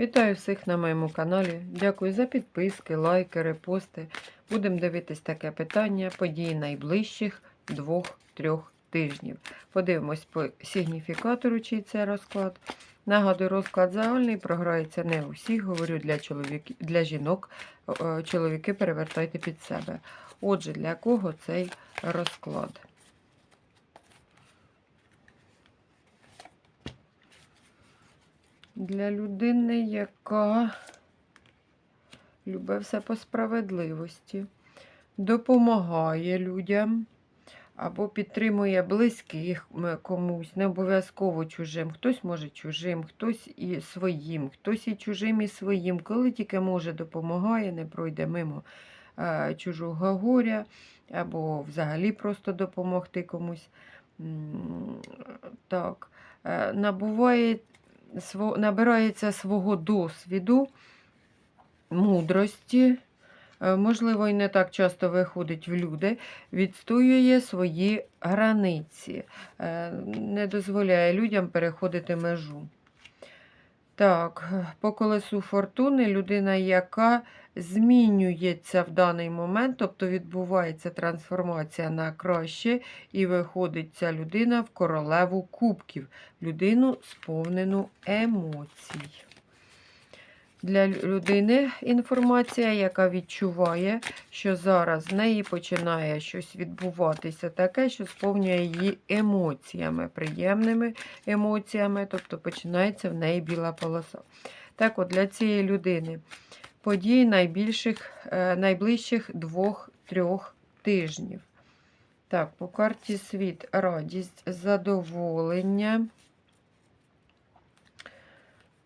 Вітаю всіх на моєму каналі. Дякую за підписки, лайки, репости. Будемо дивитись таке питання події найближчих двох-трьох тижнів. Подивимось по сигніфікатору, чий це розклад. Нагадую, розклад загальний, програється не у всіх. Говорю для, чоловік, для жінок. Е, Чоловіки перевертайте під себе. Отже, для кого цей розклад? Для людини, яка любить все по справедливості, допомагає людям або підтримує близьких комусь, не обов'язково чужим. Хтось може чужим, хтось і своїм, хтось і чужим, і своїм. Коли тільки може, допомагає, не пройде мимо е, чужого горя, або взагалі просто допомогти комусь. Так, е, набуває набирається свого досвіду, мудрості, е, можливо, і не так часто виходить в люди, відстоює свої границі, е, не дозволяє людям переходити межу. Так, по колесу фортуни людина, яка змінюється в даний момент, тобто відбувається трансформація на краще, і виходить ця людина в королеву кубків, людину сповнену емоцій. Для людини інформація, яка відчуває, що зараз в неї починає щось відбуватися таке, що сповнює її емоціями, приємними емоціями, тобто починається в неї біла полоса. Так от для цієї людини події найбільших, е, найближчих двох-трьох тижнів. Так, по карті світ, радість, задоволення.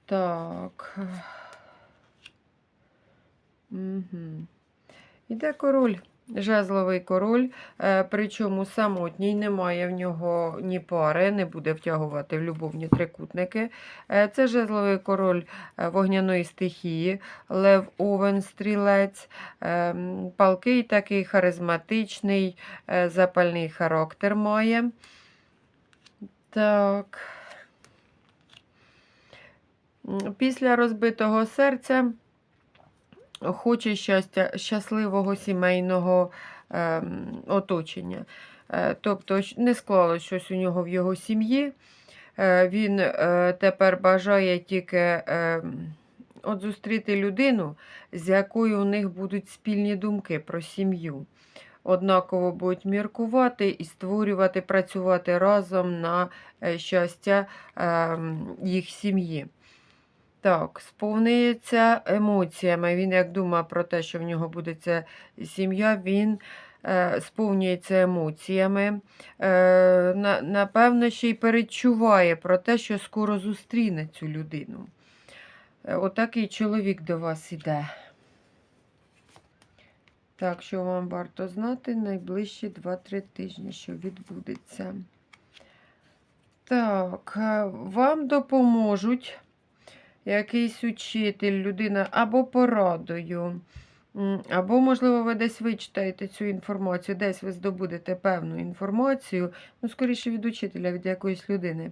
Так. Угу. Іде король, жезловий король, е, причому самотній, немає в нього ні пари, не буде втягувати в любовні трикутники. Е, Це жезловий король е, вогняної стихії, Лев Овен, стрілець, палкий такий харизматичний, запальний характер має. Так. Після розбитого серця хоче щастя, щасливого сімейного ем, оточення. Е, тобто не склалось щось у нього в його сім'ї. Е, він е, тепер бажає тільки ем, от зустріти людину, з якою у них будуть спільні думки про сім'ю. Однаково будуть міркувати і створювати, працювати разом на е, щастя ем, їх сім'ї. Так, сповнюється емоціями. Він як думає про те, що в нього буде ця сім'я, він е, сповнюється емоціями. Е, на, напевно, ще й перечуває про те, що скоро зустріне цю людину. Е, отакий чоловік до вас іде. Так, що вам варто знати найближчі 2-3 тижні, що відбудеться. Так, е, вам допоможуть якийсь учитель, людина або порадою, або, можливо, ви десь вичитаєте цю інформацію, десь ви здобудете певну інформацію, ну, скоріше від учителя, від якоїсь людини,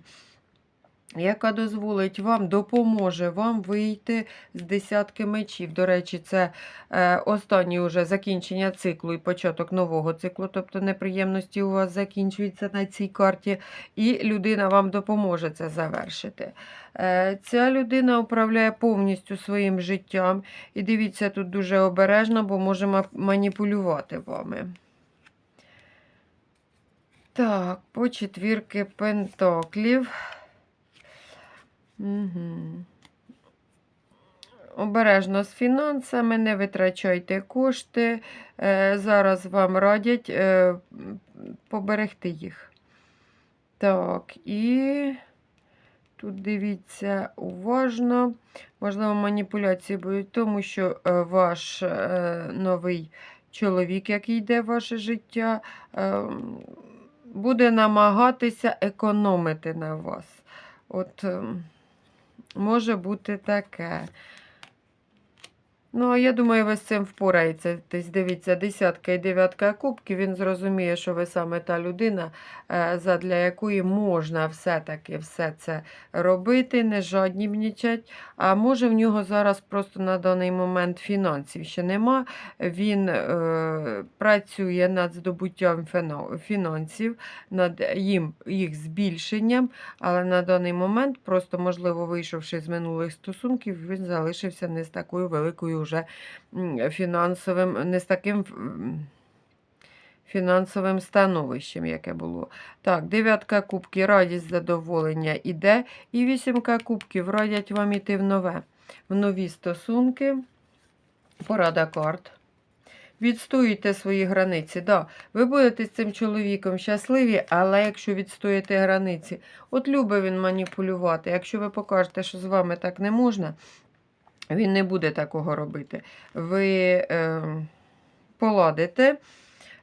яка дозволить вам, допоможе вам вийти з десятки мечів. До речі, це е, останнє уже закінчення циклу і початок нового циклу, тобто неприємності у вас закінчуються на цій карті, і людина вам допоможе це завершити. Е, Ця людина управляє повністю своїм життям. І дивіться, тут дуже обережно, бо може маніпулювати вами. Так, по четвірки пентаклів. Угу. Обережно з фінансами, не витрачайте кошти. Е, зараз вам радять е, поберегти їх. Так, і тут дивіться уважно. Можливо, маніпуляції будуть тому, що е, ваш новий чоловік, який йде в ваше життя, буде намагатися економити на вас. От ем, може бути таке. Ну, а я думаю, ви з цим впораєтесь. Дивіться, десятка і дев'ятка кубків, він зрозуміє, що ви саме та людина, е, задля якої можна все-таки все це робити, не жаднібнічать. А може в нього зараз просто на даний момент фінансів ще нема. Він е, працює над здобуттям фінансів, над їм, їх збільшенням, але на даний момент, просто, можливо, вийшовши з минулих стосунків, він залишився не з такою великою м, фінансовим, не з таким фінансовим становищем, яке було. Так, дев'ятка кубків, радість, задоволення іде. І вісімка кубків радять вам іти в нове, в нові стосунки. Порада карт. Відстоюйте свої границі. Да, ви будете з цим чоловіком щасливі, але якщо відстоїте границі, от любить він маніпулювати. Якщо ви покажете, що з вами так не можна, він не буде такого робити. Ви е, поладите,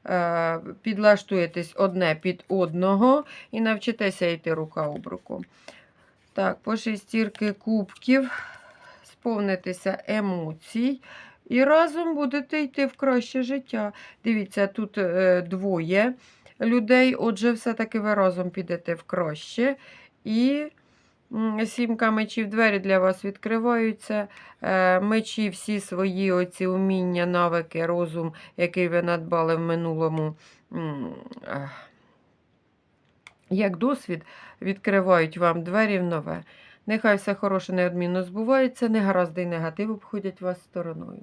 е, підлаштуєтесь одне під одного і навчитеся йти рука об руку. Так, по шестірки кубків, сповнитися емоцій. І разом будете йти в краще життя. Дивіться, тут е, двоє людей, отже, все-таки ви разом підете в краще. І сімка мечів двері для вас відкриваються. Е, мечі всі свої оці уміння, навики, розум, який ви надбали в минулому. Як досвід відкривають вам двері в нове. Нехай все хороше неодмінно збувається, негаразди й негатив обходять вас стороною.